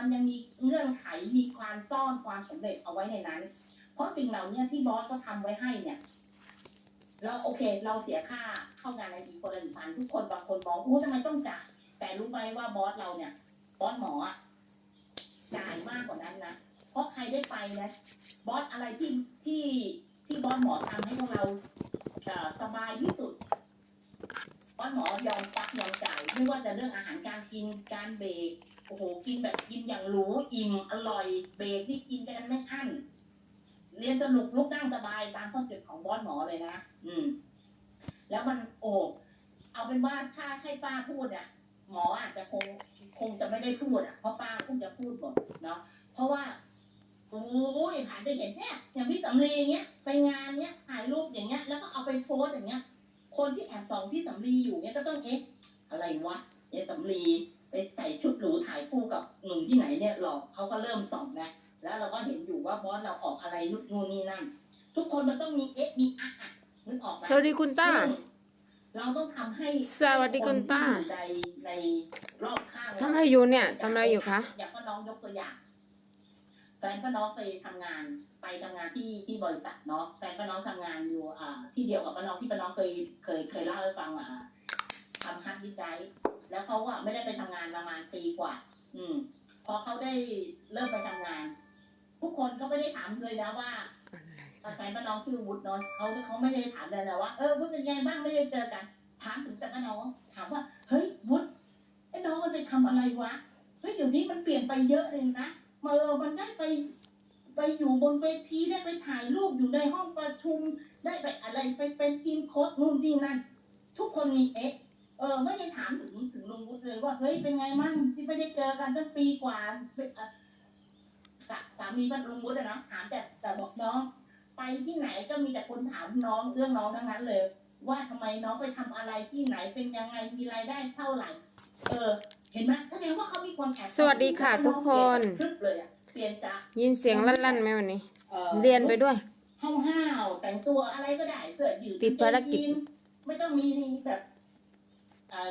มันยังมีเงื่อนไขมีความซ่อนความสำเร็จเอาไว้ในนั้น เพราะสิ่งเหล่านี้ที่บอสก็ทำไว้ให้เนี่ยเราโอเค เราเสียค่าเข้างานในทีคนละหนึ่งพันทุกคนบางคนมองอู้ทำไมต้องจ่ายแต่รู้ไหมว่าบอสเราเนี่ยบอสหมออะจ่ายมากกว่านั้นนะเพราะใครได้ไปนะบอสอะไรที่ที่ที่บอสหมอทำให้พวกเราสบายที่สุดบอสหมอยอมปักยอมจ่ายไม่ว่าจะเรื่องอาหารการกินการเบรก โอ้โหกินแบบกินอย่างหรูอิ่มอร่อยเบรกที่กินกันไม่อั้นเรียนสนุกลุกนั่งสบายตามคอนเซ็ปต์ของบอสหมอเลยนะอืม แล้วมันโอ้เอาเป็นว่าถ้าให้ป้าพูดอะ หมออาจจะคงคงจะไม่ได้พูดอะเพราะป้าคงจะพูดหมดเนาะเพราะว่าโอ้ยผ่านไปเห็นเนี่ยอย่างพี่สำลีเงี้ยไปงานเนี้ยถ่ายรูปอย่างเงี้ย แล้วก็เอาไปโพสต์อย่างเงี้ย คนที่แอบส่องพี่สำลีอยู่เนี่ยก็ต้องเอ๊ะอะไรวะเอ๊ะสำลี ไปใส่ชุดหรูถ่ายคู่กับหนุ่มที่ไหนเนี่ยหลอกเขาก็เริ่มส่องนะแล้วเราก็เห็นอยู่ว่าบอสเราออกอะไรนู่นนู่นนี่นั่น ทุกคนมันต้องมีเอ๊ะมีอะอะนึกออกไหมสวัสดีคุณต้าซึ่งเราต้องทำให้สวัสดีคุณป้านที่อยู่ในในรอบข้างทำอะไรอยู่เนี่ยทำอะไรอยู่คะอย่างป้าน้องยกตัวอย่างแฟนป้าน้องไปทำงานไปทำงานที่ที่บริษัทเนาะแฟนป้าน้องทำงานอยู่อ่าที่เดียวกับป้าน้องที่ป้าน้องเคยเคยเคยเล่าให้ฟังอ่า ทำคัดวิจัย แล้วเขาอะไม่ได้ไปทำงานประมาณปีกว่า อืม พอเขาได้เริ่มไปทำงาน ทุกคนก็ไม่ได้ถามเลยนะว่าแฟนป้าน้องชื่อวุฒิเนาะเขาเขาไม่ได้ถามเลยนะว่า เออวุฒิเป็นไงบ้างไม่ได้เจอกัน ถามถึงแต่ป้าน้อง ถามว่า เฮ้ยวุฒิไอ้น้องมันไปทำอะไรวะ เฮ้ยเดี๋ยวนี้มันเปลี่ยนไปเยอะเลยนะเมื่อมันได้ไปไปอยู่บนเวทีได้ไปถ่ายรูปอยู่ในห้องประชุม ได้ไปอะไรไปเป็นทีมโค้ชนู่นนี่นั่น ทุกคนมีเอ๊ะ เออไม่ได้ถามถึงถึงลุงวุฒิเลยว่าเฮ้ยเป็นไงมั่งที่ไม่ได้เจอกันตั้งปีกว่าเอ่อสาสามีมันลุงวุฒิอะเนาะถามแต่แต่บอกน้อง ไปที่ไหนก็มีแต่คนถามน้องเรื่องน้องทั้งนั้นเลย ว่าทำไมน้องไปทำอะไรที่ไหนเป็นยังไงมีรายได้เท่าไหร่ เออ เห็นไหมแสดงว่าเขามีความแอบสวัสดีค่ะทุกคนพลึบเลยอะเปลี่ยนจากยินเสียงลั่นๆไหมวันนี้อ่อเรียนไปด้วยห้าวห้าวๆแต่งตัวอะไรก็ได้เสื้อยืดติดภารกิจกงยีนไม่ต้องมีแบบเอ่อ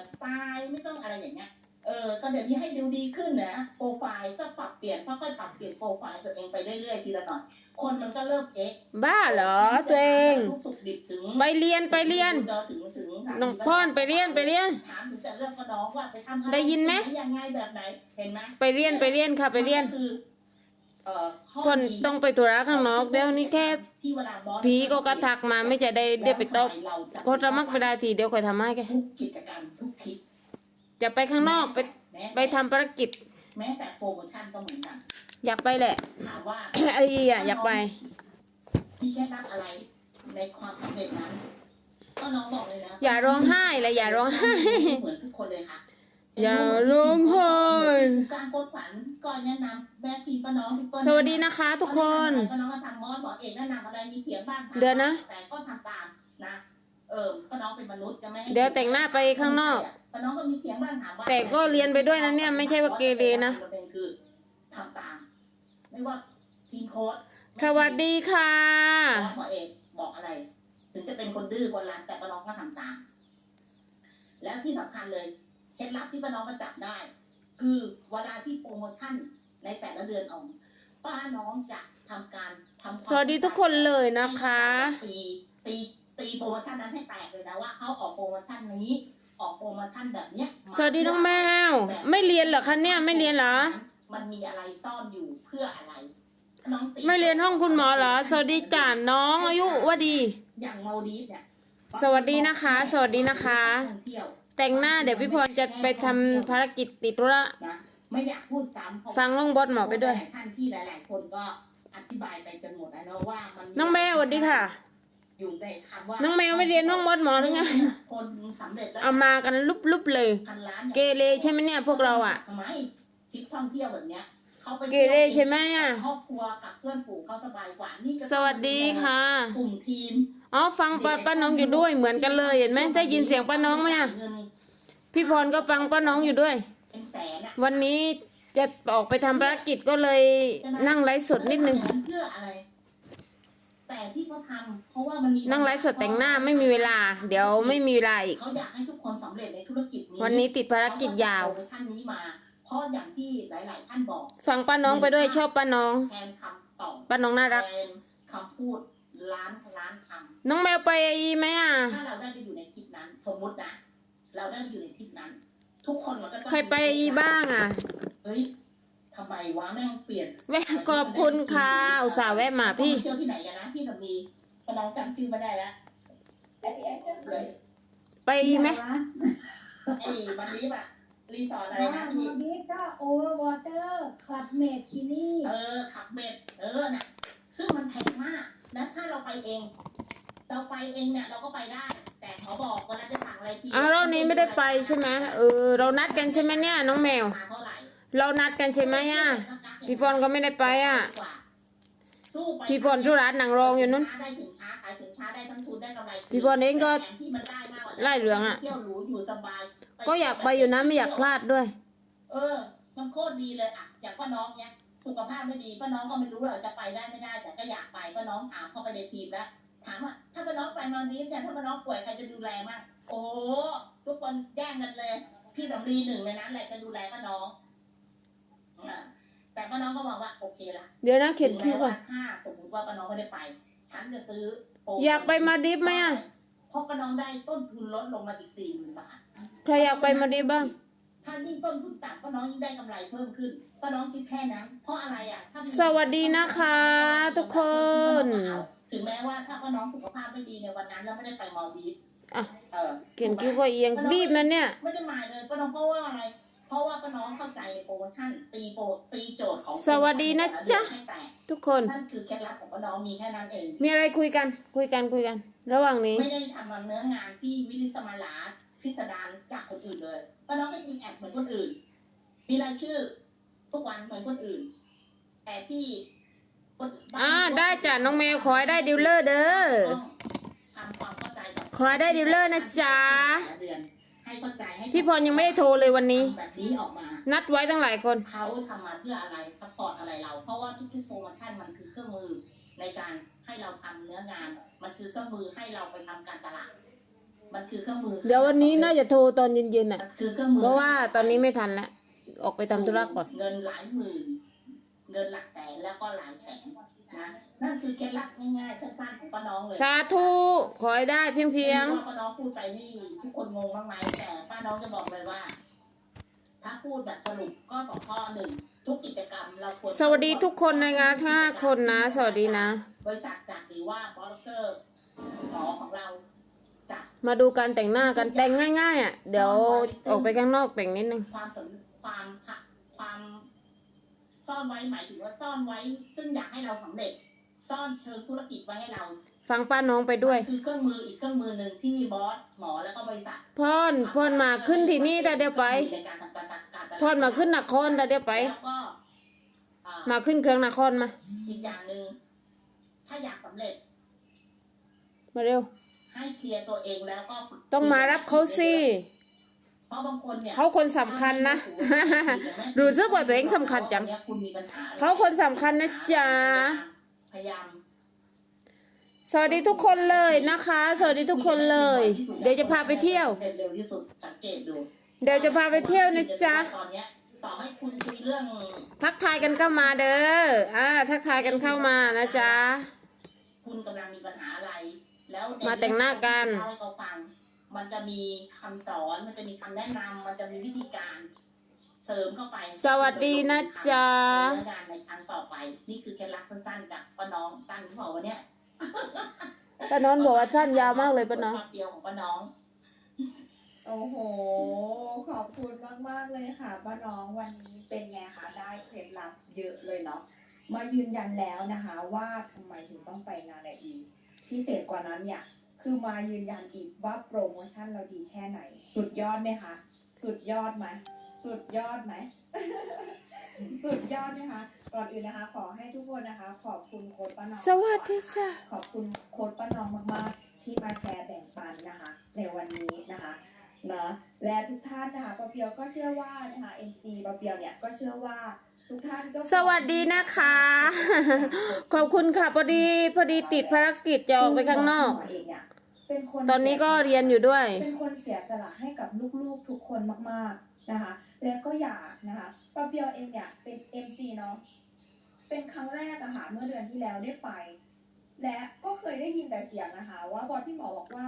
สไตล์ไม่ต้องอะไรอย่างเงี้ยเออก็เดี๋ยวนี้ให้ดูดีขึ้นนะโปรไฟล์ก็ปรับเปลี่ยนค่อยๆปรับเปลี่ยนโปรไฟล์ตัวเองไปเรื่อยๆทีละหน่อยคนมันก็เริ่มเอ๊ะบ้าเหรอตัวเองทุกสุขดิบถึงไปเรียนไปเรียนถึงถึงสามน้องพ่อนไปเรียนไปเรียนถามถึงแต่เรื่องก็น้องว่าไปทำอะไรได้ยินไหมยังไงแบบไหนเห็นไหมไปเรียนไปเรียนค่ะไปเรียนมัก็คือ เอ่อข้อพ่อนดีต้องไปธุระข้างนอกเดี๋ยวนี้แค่ที่เวลาบอสผีก็กระทักมาไม่จะได้ได้ไปตบแล้วทำมก็ระมักไม่ได้ทีเดียวคอยทำให้แกทุกกิจกรรมทุกคลิปจะไปข้างนอกไปแม้ไปทำภารกิจ แม้แต่โปรโมชั่นก็เหมือนกันอยากไปแหละ ถามว่า ไอ้ยอะอยากไป พี่แค่รับอะไรในความสำเร็จนั้นก็น้องบอกเลยนะอย่าร้องไห้เลยอย่าร้องไห้ เหมือนทุกคนเลยค่ะ อย่าร้องไห้การโคตรฝันก็แนะนำแม่พีป้าน้องพี่เปิ้ลสวัสดีนะคะ ทุกคนป้าน้องก็ทำมอสบอกเอกแนะนำอะไรมีเถียงบ้างทำเดี๋ยวนะแต่ก็ทำตามนะเออป้าน้องเป็นมนุษย์จะไม่ให้เดี๋ยวแต่งหน้าไปข้างนอกป้าน้องก็มีเถียงบ้างถามว่าแต่ก็เรียนไปด้วยนะเนี่ยไม่ใช่ว่าเกเรนะคือทำตามไม่ว่าทีมโค้ชสวัสดีค่ะบอกหมอเอกบอกอะไร ถึงจะเป็นคนดื้อคนรั้นแต่ป้าน้องก็ทำตาม แล้วที่สำคัญเลย เคล็ดลับที่ป้าน้องมาจับได้ คือเวลาที่โปรโมชั่นในแต่ละเดือนออกป้าน้องจะทำการทำคามสวัสดีทุกคนเลยนะคะ ตีตีตีโปรโมชั่นนั้นให้แตกเลยนะว่าเขาออกโปรโมชั่นนี้ออกโปรโมชั่นแบบเนี้ยมาสวัสดีน้องแมว ไม่เรียนเหรอคะเนี่ยไม่เรียนเหรอ มันมีอะไรซ่อนอยู่เพื่ออะไรน้องตีไม่เรียนห้องคุณหมอเหรอ สวัสดีจ้าน้องอายุว่าดี อย่างมาดีฟเนี่ย สวัสดีนะคะ สวัสดีนะคะท่องเที่ยว แต่งหน้าเดี๋ยวพี่พรจะไปทำภารกิจติดธุระนะไม่อยากพูดซ้ำเพราะฟังน้องบอสหมอไปด้วย หลายท่านที่หลาย ๆ คนก็อธิบายไปจนหมดแล้วเนอะว่ามันน้องแมวสวัสดีค่ะ อยู่ในคำว่าน้องแมวไม่เรียนห้องบอสหมอหรือไงคนสำเร็จแล้วเอามากันลุบๆเลย พันล้านเกเรใช่ไหมเนี่ยพวกเราอะ ทำไมทริปท่องเที่ยวแบบเนี้ย เขาไปเกเรใช่ไหมอะ ครอบครัวกับเพื่อนฝูงเขาสบายกว่านี่ก็สวัสดีค่ะ กลุ่มทีมอ๋อฟังป้าป้าน้องอยู่ด้วยเหมือนกันเลยเห็นไหมได้ยินเสียงป้าน้องไหมอะเงินพี่พรก็ฟังป้าน้องอยู่ด้วย เป็นแสนอะวันนี้จะออกไปทำภารกิจก็เลยนั่งไลฟ์สดนิดนึง เพื่ออะไร แต่ที่เขาทำเพราะว่ามันมีนั่งไลฟ์สดแต่งหน้าไม่มีเวลา เดี๋ยวไม่มีเวลาอีก เขาอยากให้ทุกคนสำเร็จในธุรกิจนี้วันนี้ติดภารกิจยาวโปรโมชั่นนี้มาพ เพราะอย่างที่หลาย ๆ ท่านบอก ฟังป้าน้องไปด้วยชอบป้าน้องแทนคำตอบป้าน้องน่ารักแทนคำพูดล้านล้านคำน้องแมวไปไหมอะถ้าเราได้ไปอยู่ในคลิปนั้น สมมุตินะ เราได้ไปอยู่ในคลิปนั้น ทุกคนมันก็ต้องใครไปบ้างอะเฮ้ยทำไมวะแม่งเปลี่ยนแวะขอบคุณค่ะอุตส่าห์แวะมาพี่เที่ยวที่ไหนกันนะพี่สำลีพอน้องจำชื่อไม่ได้แล้วเลยไปไหมไอ้วันนี้แบบ รีสอร์ทอะไรถ้านะมพี่อบิก็โอเวอร์วอเตอร์คลับเมดที่นี่ เออขับเบ็ดเออน่ะซึ่งมันแพงมากนะถ้าเราไปเอง เราไปเองเนี่ยเราก็ไปได้ แต่ขอบอกเวลาจะสั่งอะไรทีอ้าวรอบนี้ไม่ได้ไปใช่ไหมเออ เรานัดกันใช่ไหมเนี่ย น้องแมวมาเท่าไหร่เรานัดกันใช่ไหมอะพี่ปอนก็ไม่ได้ไปอะสู้ไปพี่ปอนธุระหนังรองอยู่นู้นได้สินค้าขายสินค้าได้ทั้งทุนได้กำไรพี่ปอนเองก็แถมที่มันได้มากกว่านั้นไล่เหลืองอะเที่ยวหรูอยู่สบาย ก็อยากไปอยู่นะไม่อยากพลาดด้วย เออ มันโคตรดีเลยอะอย่างป้าน้องเนี้ยสุขภาพไม่ดีป้าน้องก็ไม่รู้หรอกจะไปได้ไม่ได้ แต่ก็อยากไปป้าน้องถามเข้าไปในทีมแล้วถามว่าถ้าป้าน้องไปมานี้เนี่ยถ้าป้าน้องป่วยใครจะดูแลมั่งโอ้โหทุกคนแย่งกันเลย พี่สำลีหนึ่งในนั้นแหละจะดูแลป้าน้องอ่าแต่ป้าน้องก็บอกว่าโอเคละเดี๋ยวนะเขียนถึงคิวแม้ก่อนว่าถ้าสมมติว่าป้าน้องไม่ได้ไป ฉันจะซื้อโปรอยากไปมาดิฟไหมอะ เพราะป้าน้องได้ต้นทุนลดลงมาอีกสี่หมื่นบาทใครอยากไปมาดิฟบ้าง ถ้ายิ่งต้นทุนต่ำป้าน้องยิ่งได้กำไรเพิ่มขึ้นป้าน้องคิดแค่นั้นเพราะอะไรอะถ้ามีสวัสดีนะคะ ทุกคน ถึงแม้ว่าถ้าป้าน้องสุขภาพไม่ดีในวันนั้นแล้วไม่ได้ไปมอลดีฟอะเออเขียนคิวก็เอียงรีบนะเนี่ย ไม่ได้หมายเลยป้าน้องเพราะว่าอะไร เพราะว่าป้าน้องเข้าใจในโปรโมชั่นตีโปรตีโจทย์ของสวัสดีนะจ๊ะให้แตกทุกคนนั่นคือเคล็ดลับของป้าน้องมีแค่นั้นเอง มีอะไรคุยกันคุยกันคุยกัน ระหว่างนี้ ไม่ได้ทำเนื้องานที่วิลิสมาลาพิสดารจากคนอื่นเลยป้าน้องก็ยิงแอดเหมือนคนอื่น มีรายชื่อทุกวันเหมือนคนอื่น แต่ที่คนอ่าได้จ้ะน้องแมวขอให้ได้ดิวเลอร์เด้อต้องทำความเข้าใจกับขอให้ได้ดิวเลอร์นะจ๊ะเดือน ให้เข้าใจให้พี่พรยังไม่ได้โทรเลยวันนี้ แบบนี้ออกมา นัดไว้ตั้งหลายคน เขาทำมาเพื่ออะไรซัพพอร์ตอะไรเรา เพราะว่าทุกๆโปรโมชั่นมันคือเครื่องมือในการให้เราทำเนื้องาน มันคือเครื่องมือให้เราไปทำการตลาด มันคือเครื่องมือเดี๋ยววันนี้น่าจะโทรตอนเย็นๆอะ มันคือเครื่องมือ เพราะว่าตอนนี้ไม่ทันแล้ว ออกไปทำธุระก่อน เงินหลายหมื่น เงินหลักแสนแล้วก็หลายแสนนะ นั่นคือเคล็ดลับง่ายๆสั้นๆของป้าน้องเลยสาธุขอให้ได้เพียงเพียงไม่รู้ว่าป้าน้องพูดไปนี่ทุกคนงงบ้างไหมแต่ป้าน้องจะบอกเลยว่า ถ้าพูดแบบสรุปก็สองข้อหนึ่งทุกกิจกรรมเราควรสวัสดีทุกคนในงานห้าคนนะ สวัสดีนะ บริษัทจัดหรือว่าบล็อกเกอร์หมอของเราจัดมาดูการแต่งหน้ากันแต่งง่ายๆอะเดี๋ยวออกไปข้างนอกแต่งนิดนึง ความสนความค่ะความ ซ่อนไว้หมายถึงว่าซ่อนไว้ ซึ่งอยากให้เราสำเร็จ ซ่อนเชิงธุรกิจไว้ให้เราฟังป้าน้องไปด้วยมันคือเครื่องมืออีกเครื่องมือหนึ่งที่บอสหมอแล้วก็บริษัทพ่อนพ่อนมาขึ้นที่นี่แต่เดี๋ยวไปในการทำการตลาดการตลาดพ่อนมาขึ้นนครแต่เดี๋ยวไปแล้วก็อ่ามาขึ้นเครื่องนครมาอีกอย่างหนึ่งถ้าอยากสำเร็จ มาเร็ว ให้เคลียร์ตัวเองแล้วก็ฝึกต้องมารับเขาสิเพราะบางคนเนี่ยเขาคนสำคัญนะรู้สึกว่าตัวเองสำคัญจังคุณมีปัญหาเขาคนสำคัญนะจ๊ะ พยายาม สวัสดีทุกคนเลยนะคะ สวัสดีทุกคนเลย เดี๋ยวจะพาไปเที่ยว เร็วที่สุดสังเกตดูเดี๋ยวจะพาไปเที่ยวนะจ๊ะตอนเนี้ยต่อให้คุณคุยเรื่อง ทักทายกันเข้ามาเด้ออ่าทักทายกันเข้ามานะจ๊ะ คุณกำลังมีปัญหาอะไร แล้วในมาแต่งหน้ากัน เล่าให้เขาฟัง มันจะมีคำสอน มันจะมีคำแนะนำมันจะมีวิธีการ เสริมเข้าไปสวัสดีนะจ๊ะในเรื่องงานในครั้งต่อไป นี่คือเคล็ดลับสั้นๆจากป้าน้องสั้นหรือเปล่าวันเนี้ยป้าน้องบอกว่าสั้นยาวมากเลยป้าน้องความเดียวของป้าน้องโอ้โห ขอบคุณมาก ๆ เลยค่ะป้าน้องวันนี้เป็นไงคะได้เคล็ดลับเยอะเลยเนาะมายืนยันแล้วนะคะ ว่าทำไมถึงต้องไปงานในอีพิเศษกว่านั้นเนี่ยคือมายืนยันอีกว่าโปรโมชั่นเราดีแค่ไหน สุดยอดไหมคะ สุดยอดไหม สุดยอดไหม สุดยอดนะคะ ก่อนอื่นนะคะ ขอให้ทุกคนนะคะ ขอบคุณโค้ดป้าน้องสวัสดีจ้ะขอบคุณโค้ดป้าน้องมากๆ ที่มาแชร์แบ่งปันนะคะ ในวันนี้นะคะนะและทุกท่านนะคะปะเปียวก็เชื่อว่านะคะ MC ปะเปียวเนี่ยก็เชื่อว่าทุกท่านก็สวัสดีนะคะ ขอบคุณค่ะพอดีพอดีติดภารกิจจะออกไปข้างนอกเองเนี่ยเป็นคนตอนนี้ก็เรียนอยู่ด้วย เป็นคนเสียสละให้กับลูกๆทุกคนมากๆ นะคะแล้วก็อยากนะคะปาเปียวเองเนี่ยเป็น MC เนาะเป็นครั้งแรกอะค่ะเมื่อเดือนที่แล้วได้ไป และก็เคยได้ยินแต่เสียงนะคะ ว่าบอสพี่หมอบอกว่า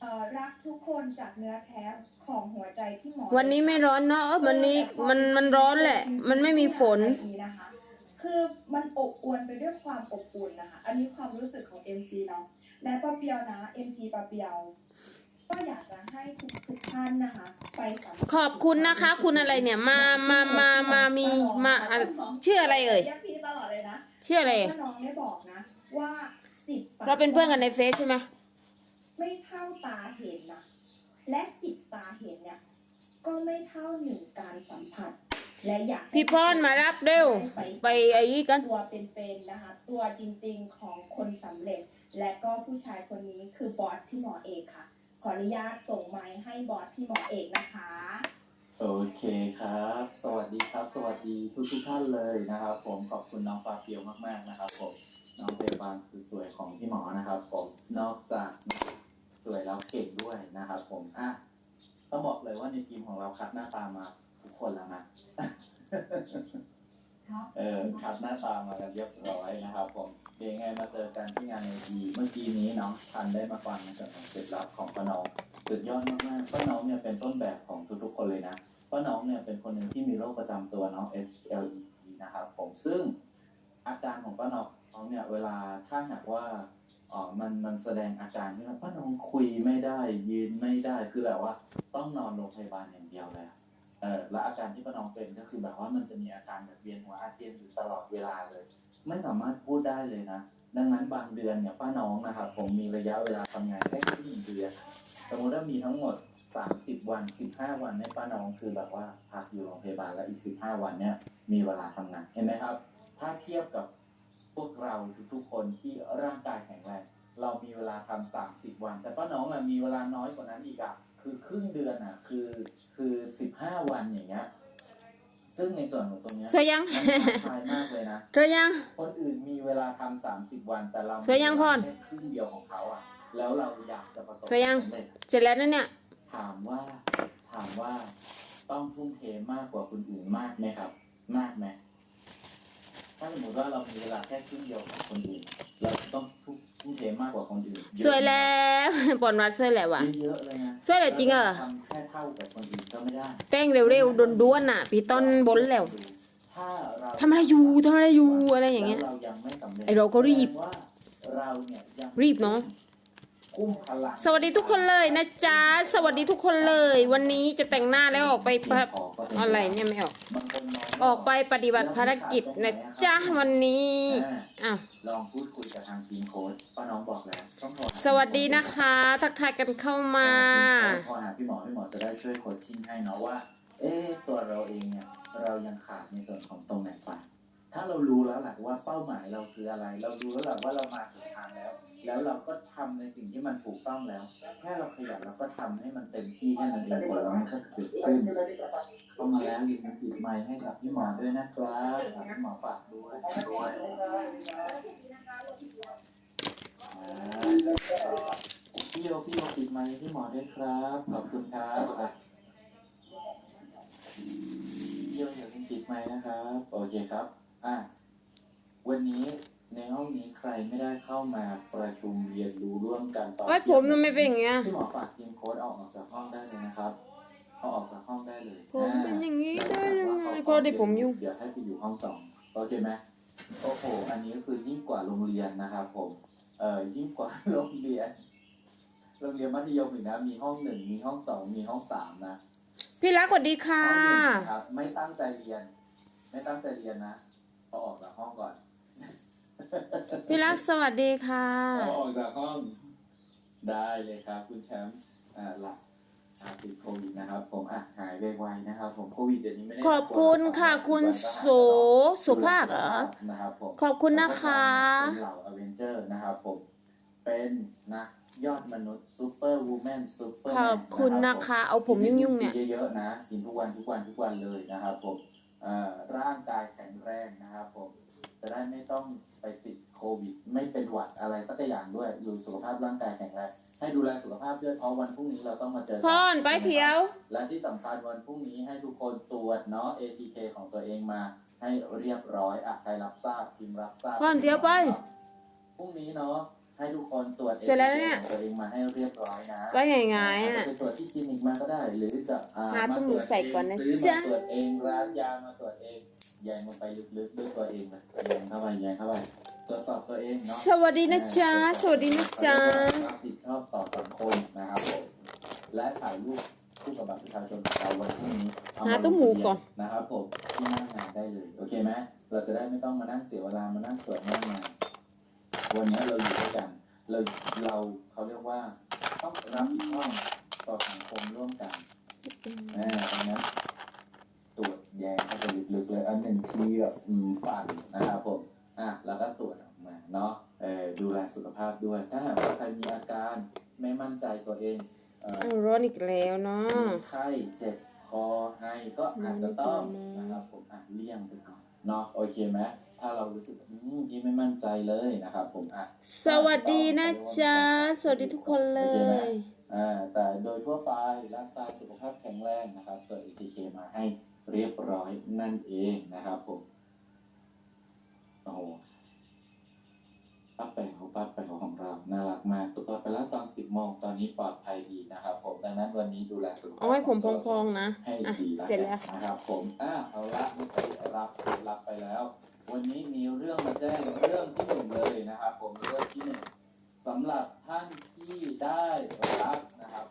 เอ่อรักทุกคนจากเนื้อแท้ของหัวใจพี่หมอวันนี้ไม่ร้อนเนาะเออวันนี้มันมันร้อนแหละ มันไม่มีฝนนะคะคือมันอบอวลไปด้วยความอบอุ่นนะคะ อันนี้ความรู้สึกของ MC เนาะและป้าเปียวนะ MC ป้าเปียว ก็อยากจะให้ทุกทุกท่านนะคะ ไปสัมผัสขอบคุณนะคะ คุณอะไรเนี่ยมามามามามีมาอะชื่ออะไรเอ่ยรีกพี่ตลอดเลยนะชื่ออะไรว่าน้องได้บอกนะ ว่าสิบปกเราเป็นเพื่อนกันในเฟซใช่ไหมไม่เท่าตาเห็นนะและสิบตาเห็นเนี่ยก็ไม่เท่าหนึ่งการสัมผัส และอยากให้พี่พรมารับเร็ว ไปไปไอ้นี่กัน ตัวเป็นๆนะคะ ตัวจริงๆของคนสำเร็จ และก็ผู้ชายคนนี้คือบอสพี่หมอเอกค่ะ ขออนุญาตส่งไม้ให้บอสพี่หมอเอกนะคะ โอเคครับ สวัสดีครับ สวัสดีทุกทุกท่านเลยนะครับ ผมขอบคุณน้องฟาเปียวมากๆนะครับผมน้องพยาบาลสวยๆของพี่หมอนะครับผมนอกจากสวยแล้วเก่งด้วยนะครับผมอะต้องบอกเลยว่าในทีมของเราคัดหน้าตามาทุกคนแล้วนะ เออคัดหน้าตามากันเรียบร้อยนะครับ ผมเดี๋ยวยังไงมาเจอกันที่งานในทีเมื่อกี้นี้น้องทันได้มาฟังในส่วนของเคล็ดลับของป้าน้องสุดยอดมากๆป้าน้องเนี่ยเป็นต้นแบบของทุกๆคนเลยนะป้าน้องเนี่ยเป็นคนหนึ่งที่มีโรคประจำตัวเนาะ SLE นะครับ ผมซึ่งอาการของป้าน้องเนี่ยเวลาถ้าหากว่าอ๋อมันมันแสดงอาการที่ว่าป้าน้องคุยไม่ได้ยืนไม่ได้คือแบบว่า ต้องนอนโรงพยาบาลอย่างเดียวเลย เออและอาการที่ป้าน้องเป็นก็คือแบบว่ามันจะมีอาการแบบเวียนหัวอาเจียนอยู่ตลอดเวลาเลย ไม่สามารถพูดได้เลยนะดังนั้นบางเดือนเนี่ยป้าน้องนะครับผมมีระยะเวลาทำงานแค่ครึ่งเดือนสมมติว่ามีทั้งหมด30วัน15วันในป้าน้องคือแบบว่าพักอยู่โรงพยาบาลแล้วอีก15วันเนี่ยมีเวลาทำงานเห็นไหมครับ ถ้าเทียบกับพวกเราทุกๆคนที่ร่างกายแข็งแรงเรามีเวลาทำ30วัน แต่ป้าน้องมีเวลาน้อยกว่านั้นอีกอะ คือครึ่งเดือนอะคือคือ15วันอย่างเงี้ย ซึ่งในส่วนของตรงเนี้ยสวยยัง มันท้าทายมากเลยนะ เธอยัง คนอื่นมีเวลาทำสามสิบวันแต่เราสวยยังพรแค่ครึ่งเดียวของเขาอะแล้วเราอยากจะประสบสวยยัง สำเร็จเสร็จแล้วนั่นเนี่ย ถามว่าถามว่าต้องทุ่มเทมากกว่าคนอื่นมากไหมครับ มากไหมถ้าสมมติว่าเรามีเวลาแค่ครึ่งเดียวของคนอื่น เราต้องทุ่มทุ่มเทมากกว่าคนอื่นเอะสวยแล้ว ปอนวัดสวยแล้วว่ะ เยอะๆเลยนะ สวยเลยจริงเหรอทำแค่เท่ากับคนอื่นก็ไม่ได้แป้งเร็วๆด้วนๆน่ะ พี่ต้นบนแล้วถ้าเราทำอะไรอยู่ทำอะไรอยู่อะไรอย่างเงี้ยแล้วเรายังไม่สำเร็จไอ้เราก็รีบ แสดงว่าเราเนี่ยยังรีบเนอะคุ้มพลังสวัสดีทุกคนเลยนะจ๊ะ สวัสดีทุกคนเลย วันนี้จะแต่งหน้าแล้วออกไปปะอะไรเนี่ยไม่ออก บางคนมงออกไปปฏิบัติภารกิจนะจ๊ะวันนี้อ่าอ้าวลองพูดคุยกับทางทีมโค้ชป้าน้องบอกแล้วต้องโทรหา สวัสดีนะคะ ทักทายกันเข้ามาโทรหาพี่หมอพี่หมอจะได้ช่วยโคชชิ่งให้เนาะว่า เอ๊ะตัวเราเองเนี่ยเรายังขาดในส่วนของตรงไหนไปถ้าเรารู้แล้วแหละว่าเป้าหมายเราคืออะไร เรารู้แล้วแหละว่าเรามาถึงทางแล้ว แล้วเราก็ทำในสิ่งที่มันถูกต้องแล้ว แค่เราขยันเราก็ทำให้มันเต็มที่แค่นั้นเองผลลัพธ์มันก็เกิดขึ้นเข้ามาแล้วยินดีปิดไมค์ให้กับพี่หมอด้วยนะครับฝากพี่หมอฝากด้วยด้วย พี่โยพี่โยปิดไมค์ให้พี่หมอด้วยครับ ขอบคุณครับอะพี่โยอย่าลืมปิดไมค์นะครับ โอเคครับ อะ วันนี้ในห้องนี้ใครไม่ได้เข้ามาประชุมเรียนรู้ร่วมกันตอนโอ้ยผมทำไมเป็นอย่างเงี้ย พี่หมอฝากทีมโค้ดเอาออกจากห้องได้เลยนะครับเอาออกจากห้องได้เลยผมเป็นอย่างนี้ได้ยังไงเพราะได้ผมยุ่งเดี๋ยวให้ไปอยู่ห้องสองโอเคไหมโอ้โห อันนี้ก็คือยิ่งกว่าโรงเรียนนะครับผม เอ่อยิ่งกว่าโรงเรียนโรงเรียนมัธยมอีกนะ มีห้องหนึ่งมีห้องสองมีห้องสามนะพี่รักสวัสดีค่ะ ห้องหนึ่งนะครับ ไม่ตั้งใจเรียน ไม่ตั้งใจเรียนนะเอาออกจากห้องก่อนพี่รักสวัสดีค่ะเอาออกจากห้องได้เลยครับ คุณแชมป์อ่าหลับอ่า ติดโควิดนะครับ ผมอะหายไวๆนะครับ ผมโควิดเดี๋ยวนี้ไม่ได้ขอบคุณค่ะคุณโสสุภาพเหรอนะครับผมขอบคุณนะคะเป็นเหล่าอเวนเจอร์นะครับผมเป็นนักยอดมนุษย์ซูเปอร์วูแมนซูเปอร์ขอบคุณนะคะ เอาผมยุ่งๆเนี่ยเยอะๆนะกินทุกวันทุกวันทุกวันเลยนะครับผมเอ่อร่างกายแข็งแรงนะครับผมจะได้ไม่ต้องไปติดโควิด ไม่เป็นหวัดอะไรสักอย่างด้วยอยู่สุขภาพร่างกายแข็งแรง ให้ดูแลสุขภาพด้วยเพราะวันพรุ่งนี้เราต้องมาเจอกัพรไปเที่ยว และที่สำคัญวันพรุ่งนี้ให้ทุกคนตรวจเนาะ ATK ของตัวเองมาให้เรียบร้อยอะใครรับทราบพิมพ์รับทราบพรเดี๋ยวไปพรุ่งนี้เนาะให้ทุกคนตรวจ เสร็จแล้ว ATK เนี่ยของตัวเองมาให้เรียบร้อยนะไปไงๆอาจอะจะไปตรวจที่คลินิกมาก็ได้ หรือจะอ่าหามาตุ้มตรวจใส่ก่อนนะเงซื้อจ๊ะ มาตรวจเองร้านยามาตรวจเองแยงลงไปลึกๆด้วยตัวเองเลยแยงเข้าไปแยงเข้าไป ตรวจสอบตัวเองเนาะสวัสดีนะจ๊ะสวัสดีนะจ๊ะรับผิดชอบต่อสังคมนะครับผมและถ่ายรูปคู่กับบัตรประชาชนของเราวันพรุ่งนี้เอหาตู้หมูก่อน นะครับผมที่หน้างานได้เลย โอเคไหมเราจะได้ไม่ต้องมานั่งเสียเวลามานั่งตรวจหน้างานวันนี้เราอยู่ด้วยกันเราเราเขาเรียกว่าต้องรับผิดชอบต่อสังคมร่วมกันอ่าดังนั้นตรวจแยงเข้าไปลึกๆเลยอันหนึ่งทีแบบอืมปั่นนะครับผม อะแล้วก็ตรวจออกมาเนาะเออดูแลสุขภาพด้วย ถ้าหากว่าใครมีอาการไม่มั่นใจตัวเองเอ่อเอาร้อนอีกแล้วเนาะมีไข้เจ็บคอไอก็อาจจะต้องอืมนะครับผมอะเลี่ยงไปก่อนเนาะโอเคไหมถ้าเรารู้สึกอืมที่ไม่มั่นใจเลยนะครับผมอะสวัสดีนะจ๊ะสวัสดีทุกคนเลยอ่าแต่โดยทั่วไปร่างกายสุขภาพแข็งแรงนะครับเปิด ATK มาให้เรียบร้อยนั่นเองนะครับผม โอ้โหป้าแป๋วป้าแป๋วของเราน่ารักมากตัวไปแล้วตอนสิบโมงตอนนี้ปลอดภัยดีนะครับผมดังนั้นวันนี้ดูแลสุขภาพเอาให้ผมขพตัวองๆนะให้อะดีแล้วเสร็จแล้วกันนะครับผมอ่าเอาละเมื่อกี้รับรับไปแล้ว วันนี้มีเรื่องมาแจ้งเรื่องที่หนึ่งเลยนะครับผมเรื่องที่หนึ่งสำหรับท่านที่ได้รับนะครับ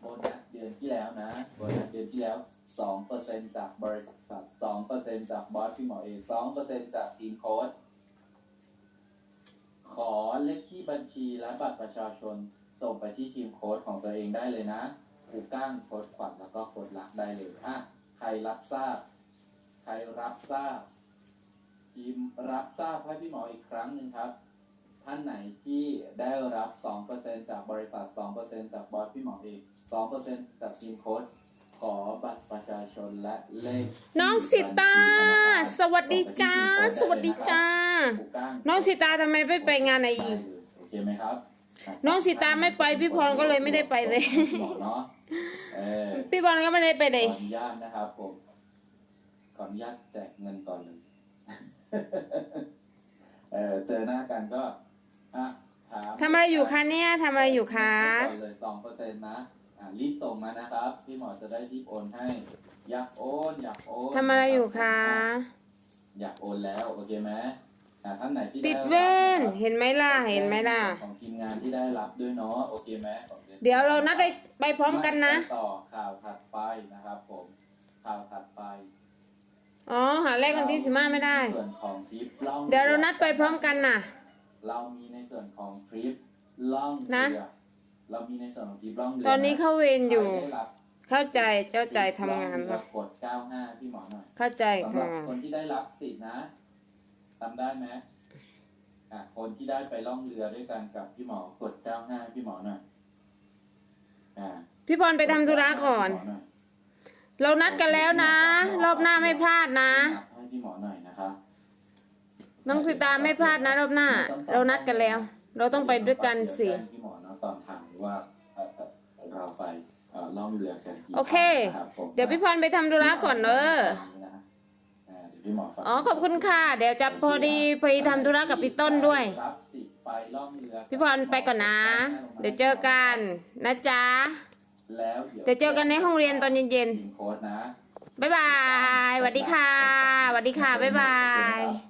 โบนัสเดือนที่แล้วนะโบนัสเดื อนที่แล้วสองเปอร์เซ็นจากบริษัทสองเปอร์เซ็นจากบอสพี่หมอเอสองเปอร์เซ็นจากทีมโค้ชขอเลขที่บัญชีและบัตรประชาชน ส่งไปที่ทีมโค้ชของตัวเองได้เลยนะครูก้างโค้ชขวัญแล้วก็โค้ชหลักได้เลยอะใครรับทราบ ใครรับทราบทีมรับทราบให้พี่หมออีกครั้งหนึ่งครับ ท่านไหนที่ได้รับ 2%จากบริษัท 2%จากบอสพี่หมอเอง2%จากทีมโค้ช ขอบัตรประชาชนและเลขน้องสิตา สวัสดีจ้า สวัสดีจ้าถูกก้างน้องสิตาทำไมไม่ไปงานไหนได้อีกเลยโอเคไหมครับ น้องสิตาไม่ไปพี่พรก็เลยไม่ได้ไปเลยหมอเนาะเออพี่พรก็ไม่ได้ไปเลยขออนุญาตนะครับผมขออนุญาตแจกเงินก่อนเลยเออเจอหน้ากันก็อะถามทำอะไรอยู่คะเนี่ยทำอะไรอยู่คะก่อนเลยสองเปอร์เซ็นต์นะอะ รีบส่งมานะครับ พี่หมอจะได้รีบโอนให้ อยากโอนอยากโอนทำอะไรอยู่คะ อยากโอนแล้วโอเคไหมอะท่านไหนที่ไติดเว้นรับเห็นไหมล่ะเห็นไหมล่ะ ของทีมงานที่ได้รับด้วยเนาะโอเคไหมของเดี๋ยวเรานัดไปไปพร้อมกันนะาต่อข่าวถัดไปนะครับ ผมข่าวถัดไปอ๋อหาเลขวันที่สิบห้าไม่ได้ส่วนของทริปล่องเดี๋ยวเรานัดไปพร้อมกันน่ะ เรามีในส่วนของทริปล่องเรือนะ เรามีในส่วนของทริปล่องเรือตอนนี้เข้าเวรอยู่ใครได้รับเข้าใจเจ้าใจทำงานล่อเรืแล้อวกด95พี่หมอหน่อย เข้าใจสำหรับทำงานคนที่ได้รับสิทธินะทำได้ไหมอะคนที่ได้ไปล่องเรือด้วยกันกับพี่หมอกด 95 พี่หมอหน่อยอ่าพี่พรไปทำธุระก่อน พี่หมหยเรานัดกันแล้วนะ รอบหน้าไม่พลาดนะให้พี่หมอหน่อยนะครับน้องสิตาไม่พลาดนะรอบหน้า เรานัดกันแล้ว เราต้องไปด้วยกันสิเดี๋ยวแจ้งพี่หมอนะตอนทาง ว่าเอ่อเอ่อเราไปเอ่อล่องเรือกันกี่โอเคนรับผมเดี๋ยวพี่พรไปทำธุระก่อนเนอะอ่าเดี๋ยวพี่หมอฝากอ๋อขอบคุณค่ะ เดี๋ยวจะพอดีไปทำธุระกับพี่ต้นด้วยรับสิทธิ์ไปล่องเรือพี่พรไปก่อนนะ เดี๋ยวเจอกันนะจ๊ะแล้วเดี๋ยวเจอกันในห้องเรียนตอนเย็นทีมโค้ชนะๆบ๊ายบายสวัสดีค่ะสวัสดีค่ะบ๊ายบาย